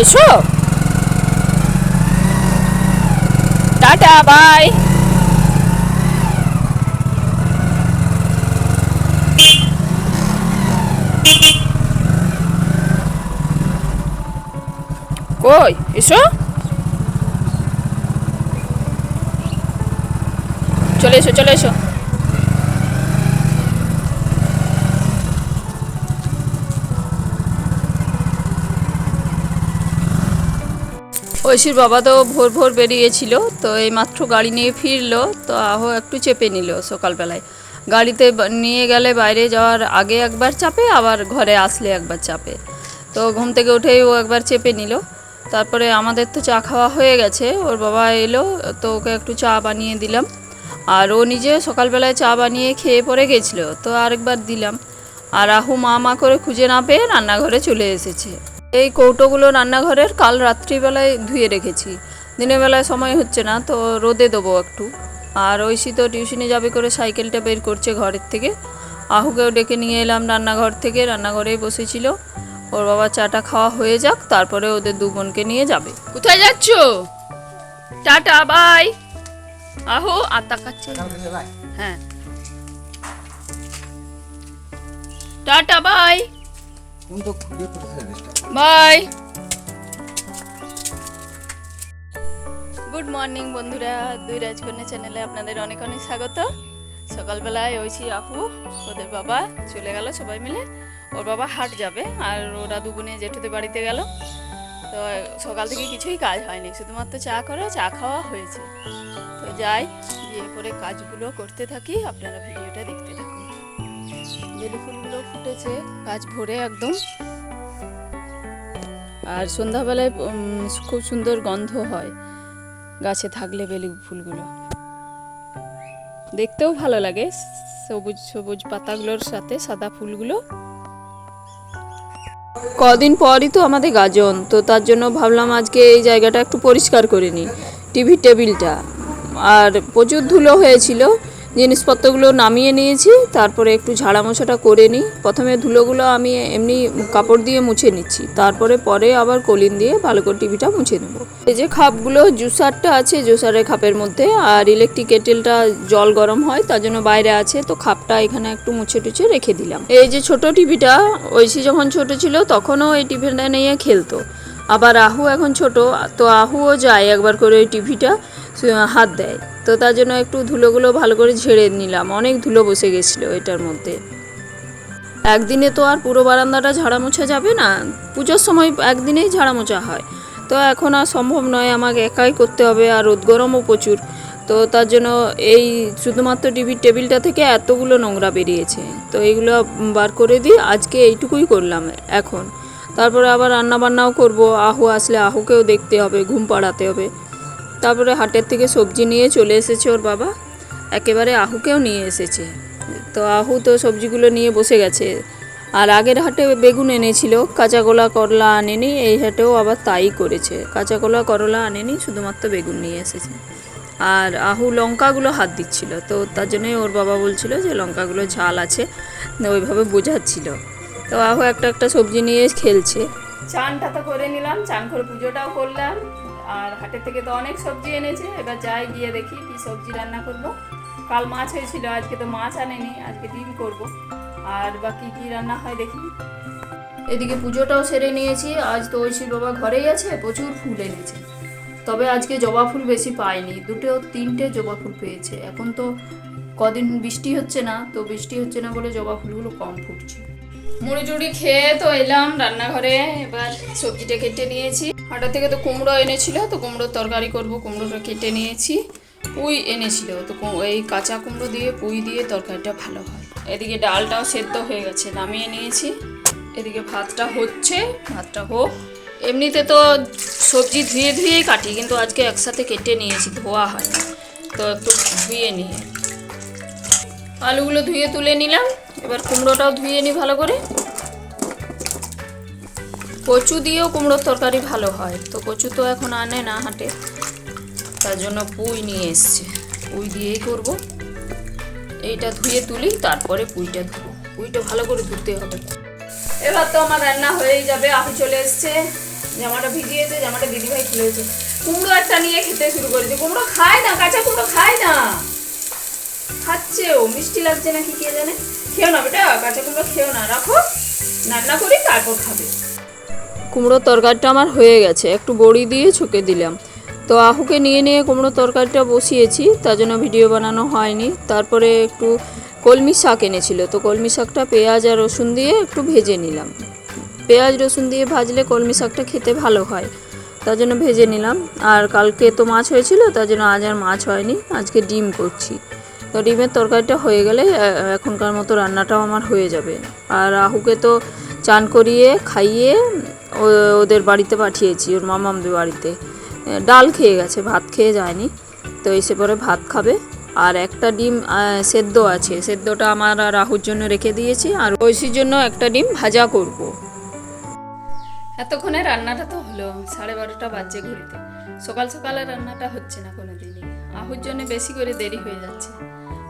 এসো। Tata bye. কই এসো। চলে এসো চলে এসো। ঐশীর বাবা তো ভোর ভোর বেরিয়েছিল, তো এই মাত্র গাড়ি নিয়ে ফিরলো, তো আহো, একটু চেপে নিল সকালবেলায়। গাড়িতে নিয়ে গেলে বাইরে যাওয়ার আগে একবার চাপে, আবার ঘরে আসলে একবার চাপে। তো ঘুম থেকে উঠেই ও একবার চেপে নিল। তারপরে আমাদের তো চা খাওয়া হয়ে গেছে, ওর বাবা এলো, তো ওকে একটু চা বানিয়ে দিলাম। আর ও নিজে সকালবেলায় চা বানিয়ে খেয়ে পরে গেছিল, তো আরেকবার দিলাম। আর আহু মা মা করে খুঁজে না পেয়ে রান্নাঘরে চলে এসেছে। এই কৌটোগুলো রান্নাঘরের কাল রাত্রিবেলায় ধুয়ে রেখেছি। দিনের বেলায় সময় হচ্ছে না, তো রোদে দেবো একটু। আর ঐশী তো টিউশনে যাবে করে সাইকেলটা বের করছে ঘরের থেকে। আহুকেও ডেকে নিয়ে এলাম রান্নাঘর থেকে, রান্নাঘরেই বসেছিল। ওর বাবা চাটা খাওয়া হয়ে যাক, তারপরে ওদের দু বোনকে নিয়ে যাবে। কোথায় যাচ্ছ? Tata, bye. আহো আর তাকাচ্ছে হ্যাঁ। Tata, bye. Bye good morning বন্ধুরা। দুই রাজকন্যা চ্যানেলে আপনাদের অনেক অনেক স্বাগত। সকালবেলায় ঐশী আপু, ওদের বাবা চলে গেল সবাই মিলে। ওর বাবা হাট যাবে, আর ওরা দুগুনে জেঠুদের বাড়িতে গেল। তো সকাল থেকে কিছুই কাজ হয়নি, শুধুমাত্র চা করে, চা খাওয়া হয়েছে। তো যাই, গিয়ে পরে কাজগুলো করতে থাকি, আপনারা ভিডিওটা দেখতে থাকুন। বেলি ফুলগুলো ফুটেছে গাছ ভরে একদম। আর সন্ধ্যাবেলায় খুব সুন্দর গন্ধ হয় গাছে থাকলে বেলি ফুলগুলো। দেখতেও ভালো লাগে সবুজ সবুজ পাতাগুলোর সাথে সাদা ফুলগুলো। কদিন পরই তো আমাদের গাজন, তো তার জন্য ভাবলাম আজকে এই জায়গাটা একটু পরিষ্কার করে নিই, টিভি টেবিলটা। আর প্রচুর ধুলো হয়েছিল জিনিসপত্রগুলো নামিয়ে নিয়েছি, তারপরে একটু ঝাড়া মোছাটা করে নিই। প্রথমে ধুলোগুলো আমি এমনি কাপড় দিয়ে মুছে নিচ্ছি, তারপরে পরে আবার কলিন দিয়ে ভালো করে টিভিটা মুছে নেব। এই যে খাপগুলো, জুসারটা আছে জুসারের খাপের মধ্যে, আর ইলেকট্রিক কেটেলটা জল গরম হয়, তার জন্য বাইরে আছে, তো খাপটা এখানে একটু মুছে টুছে রেখে দিলাম। এই যে ছোট টিভিটা, ঐশী যখন ছোট ছিল, তখনও এই টিভিটা নিয়ে খেলতো। আবার আহু এখন ছোট, তো আহুও যায় একবার করে ওই টিভিটা হাত দেয়। তো তার জন্য একটু ধুলোগুলো ভালো করে ঝেড়ে নিলাম, অনেক ধুলো বসে গেছিল এটার মধ্যে। একদিনে তো আর পুরো বারান্দাটা ঝাড়া মোছা যাবে না, পুজোর সময় একদিনেই ঝাড়া মোছা হয়। তো এখন আর সম্ভব নয়, আমাকে একাই করতে হবে, আর রোদ গরমও প্রচুর। তো তার জন্য এই শুধুমাত্র টিভির টেবিলটা থেকে এতগুলো নোংরা বেরিয়েছে। তো এইগুলো বার করে দিই আজকে এইটুকুই করলাম, এখন। তারপরে আবার রান্না বান্নাও করব। আহু আসলে আহুকেও দেখতে হবে, ঘুম পাড়াতে হবে। তারপরে হাটের থেকে সবজি নিয়ে চলে এসেছে ওর বাবা। একেবারে আহুকেও নিয়ে এসেছে। তো আহু তো সবজিগুলো নিয়ে বসে গেছে। আর আগের হাটে বেগুন এনেছিল কাঁচা কলা করলা আনেনি, এই হাটেও আবার তাই করেছে। কাঁচা কলা করলা আনেনি, শুধুমাত্র বেগুন নিয়ে এসেছে। আর আহু লঙ্কাগুলো হাত দিচ্ছিল। তো তার জন্যই ওর বাবা বলছিল যে লঙ্কাগুলো ঝাল আছে। ওইভাবে বোঝাচ্ছিল। তো আহু একটা একটা সবজি নিয়ে খেলছে। চানটা তো করে নিলাম, চান করে পুজোটাও করলাম। আর হাটের থেকে তো অনেক সবজি এনেছে, এবার যাই গিয়ে দেখি কি সবজি রান্না করব। কাল মাছ হয়েছিল, আজকে তো মাছ আনেনি, আজকে ডিম করব। আর বাকি কি রান্না হয় দেখি। এদিকে পুজোটাও সেরে নিয়েছি, আজ তো ঐশীর বাবা ঘরেই আছে, প্রচুর ফুল এনেছে। তবে আজকে জবা ফুল বেশি পাইনি, দুটো তিনটে জবা ফুল পেয়েছে। এখন তো কদিন বৃষ্টি হচ্ছে না, তো বৃষ্টি হচ্ছে না বলে জবা ফুলগুলো কম ফুটছে। মুড়ি টুড়ি খেয়ে তো এলাম রান্নাঘরে, এবার সবজিটা কেটে নিয়েছি। হাটের থেকে তো কুমড়ো এনেছিল, তো কুমড়োর তরকারি করব, কুমড়োটা কেটে নিয়েছি। পুঁই এনেছিল, তো এই কাঁচা কুমড়ো দিয়ে, পুঁই দিয়ে তরকারিটা ভালো হয়। এদিকে ডালটাও সেদ্ধ হয়ে গেছে, নামিয়ে নিয়েছি। এদিকে ভাতটা হচ্ছে, ভাতটা হোক। এমনিতে তো সবজি ধুয়ে ধুয়েই কাটি, কিন্তু আজকে একসাথে কেটে নিয়েছি, ধোয়া হয় তো একটু ধুয়ে নিয়ে। আলুগুলো ধুয়ে তুলে নিলাম। এবার কুমড়োটাও ধুয়ে নিই ভালো করে। কচু দিয়েও কুমড়োর তরকারি ভালো হয়। তো কচু তো এখন আনে না হাটে। তার জন্য পুঁই নিয়ে এসছে। পুঁই দিয়েই করব। এইটা ধুয়ে তুলি, তারপরে পুঁইটা ধুবো। পুঁইটা ভালো করে ধুতে হবে। এবার তো আমার রান্না হয়েই যাবে। আহু চলে এসছে। জামাটা ভিজিয়েছে জামাটা দিদিভাই খুলেছে। কুমড়ো একটা নিয়ে খেতে শুরু করেছে। কুমড়ো খায় না, কাঁচা কুমড়ো খায় না। খাচ্ছে ও মিষ্টি লাগছে না কি কে জানে? খেও না বেটা, কাঁচা কুমড়ো খেও না, রাখো, রান্না করি তারপর খাবে। কুমড়োর তরকারিটা আমার হয়ে গেছে, একটু বড়ি দিয়ে ছুকে দিলাম। তো আহুকে নিয়ে নিয়ে কুমড়ো তরকারিটা বসিয়েছি, তার জন্য ভিডিও বানানো হয়নি। তারপরে একটু কলমি শাক এনেছিল, তো কলমি শাকটা পেঁয়াজ আর রসুন দিয়ে একটু ভেজে নিলাম। পেঁয়াজ, রসুন দিয়ে ভাজলে কলমি শাকটা খেতে ভালো হয়, তার জন্য ভেজে নিলাম। আর কালকে তো মাছ হয়েছিল, তার জন্য আজ আর মাছ হয়নি, আজকে ডিম করছি। তো ডিমের তরকারিটা হয়ে গেলে এখনকার মতো রান্নাটাও আমার হয়ে যাবে। আর আহুকে তো চান করিয়ে, খাইয়ে ওদের বাড়িতে পাঠিয়েছি, ওর মামামদের বাড়িতে। ডাল খেয়ে গেছে, ভাত খেয়ে যায়নি। তো এসে পরে ভাত খাবে। আর একটা ডিম সেদ্ধ আছে। সেদ্ধটা আমার আর রাহুর জন্য রেখে দিয়েছি। আর ঐশীর জন্য একটা ডিম ভাজা করব। এতক্ষণে রান্নাটা তো হলো, সাড়ে বারোটা বাজছে ঘড়িতে। সকাল সকালে রান্নাটা হচ্ছে না কোনো দিনই আহুর জন্য বেশি করে দেরি হয়ে যাচ্ছে।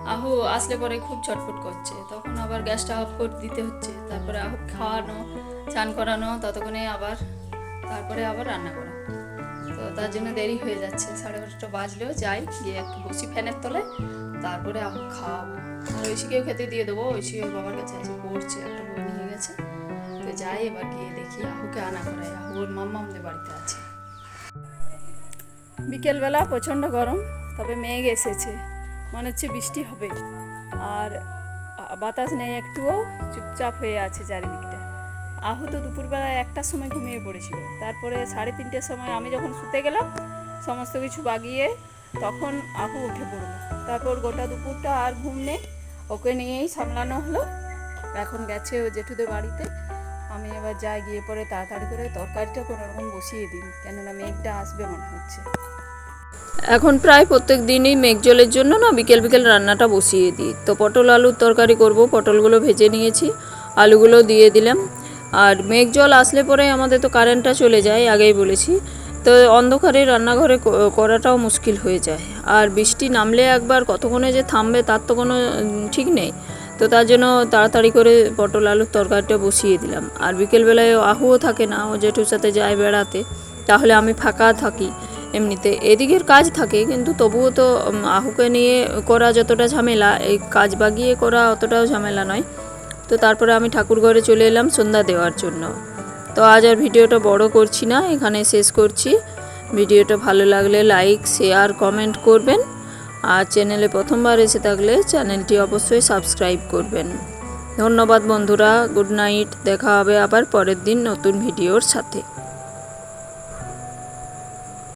আহু আসলে পরে খুব ছটফট করছে। তখন আবার গ্যাসটা অফ করে দিতে হচ্ছে। তারপরে আহু খাওয়ানো, চান করানো, ততক্ষণে আবার, তারপরে আবার রান্না করা। তো তার জন্য দেরি হয়ে যাচ্ছে। সাড়ে বারোটা বাজলেও যাই, গিয়ে একটু বসি ফ্যানের তলে। তারপরে আহু খাওয়াবো। আর ঐশীকেও খেতে দিয়ে দেবো। ঐশী ওর বাবার কাছে আছে পড়ছে, একটা বই নিয়ে গেছে। তো যাই এবার গিয়ে দেখি আহুকে আনা করাই আহু ওর মাম্মা আমাদের বাড়িতে আছে। বিকেলবেলা প্রচণ্ড গরম। তবে মেঘ এসেছে। মনে হচ্ছে বৃষ্টি হবে। আর বাতাস নেই একটুও, চুপচাপ হয়ে আছে চারিদিকটা। আহু তো দুপুরবেলা একটার সময় ঘুমিয়ে পড়েছিল। তারপরে সাড়ে তিনটের সময় আমি যখন শুতে গেলাম, সমস্ত কিছু বাগিয়ে তখন আহু উঠে পড়ল। তারপর গোটা দুপুরটা আর ঘুম নেই। ওকে নিয়েই সামলানো হলো। এখন গেছে ও জেঠুদের বাড়িতে। আমি এবার যাই গিয়ে পরে তাড়াতাড়ি করে তরকারিটা কোনো রকম বসিয়ে দিই। কেননা মেঘটা আসবে মনে হচ্ছে। এখন প্রায় প্রত্যেক দিনই মেঘ জলের জন্য না বিকেল বিকেল রান্নাটা বসিয়ে দিই। তো পটল, আলুর তরকারি করব, পটলগুলো ভেজে নিয়েছি, আলুগুলো দিয়ে দিলাম। আর মেঘ জল আসলে পরে আমাদের তো কারেন্টটা চলে যায়, আগেই বলেছি। তো অন্ধকারে রান্নাঘরে করাটাও মুশকিল হয়ে যায়। আর বৃষ্টি নামলে একবার কতক্ষণে যে থামবে তার তো কোনো ঠিক নেই। তো তার জন্য তাড়াতাড়ি করে পটল, আলুর তরকারিটা বসিয়ে দিলাম। আর বিকেলবেলায় আহুও থাকে না, ও জেঠুর সাথে যায় বেড়াতে, তাহলে আমি ফাঁকা থাকি। এমনিতে এদিকের কাজ থাকে, কিন্তু তবুও তো আহুকে নিয়ে করা যতটা ঝামেলা, এই কাজ বাগিয়ে করা অতটাও ঝামেলা নয়। তো তারপরে আমি ঠাকুর ঘরে চলে এলাম সন্ধ্যা দেওয়ার জন্য। তো আজ আর ভিডিওটা বড় করছি না, এখানে শেষ করছি। ভিডিওটা ভালো লাগলে লাইক, শেয়ার, কমেন্ট করবেন। আর চ্যানেলে প্রথমবার এসে থাকলে চ্যানেলটি অবশ্যই সাবস্ক্রাইব করবেন। ধন্যবাদ বন্ধুরা, গুড নাইট, দেখা হবে আবার পরের দিন নতুন ভিডিওর সাথে।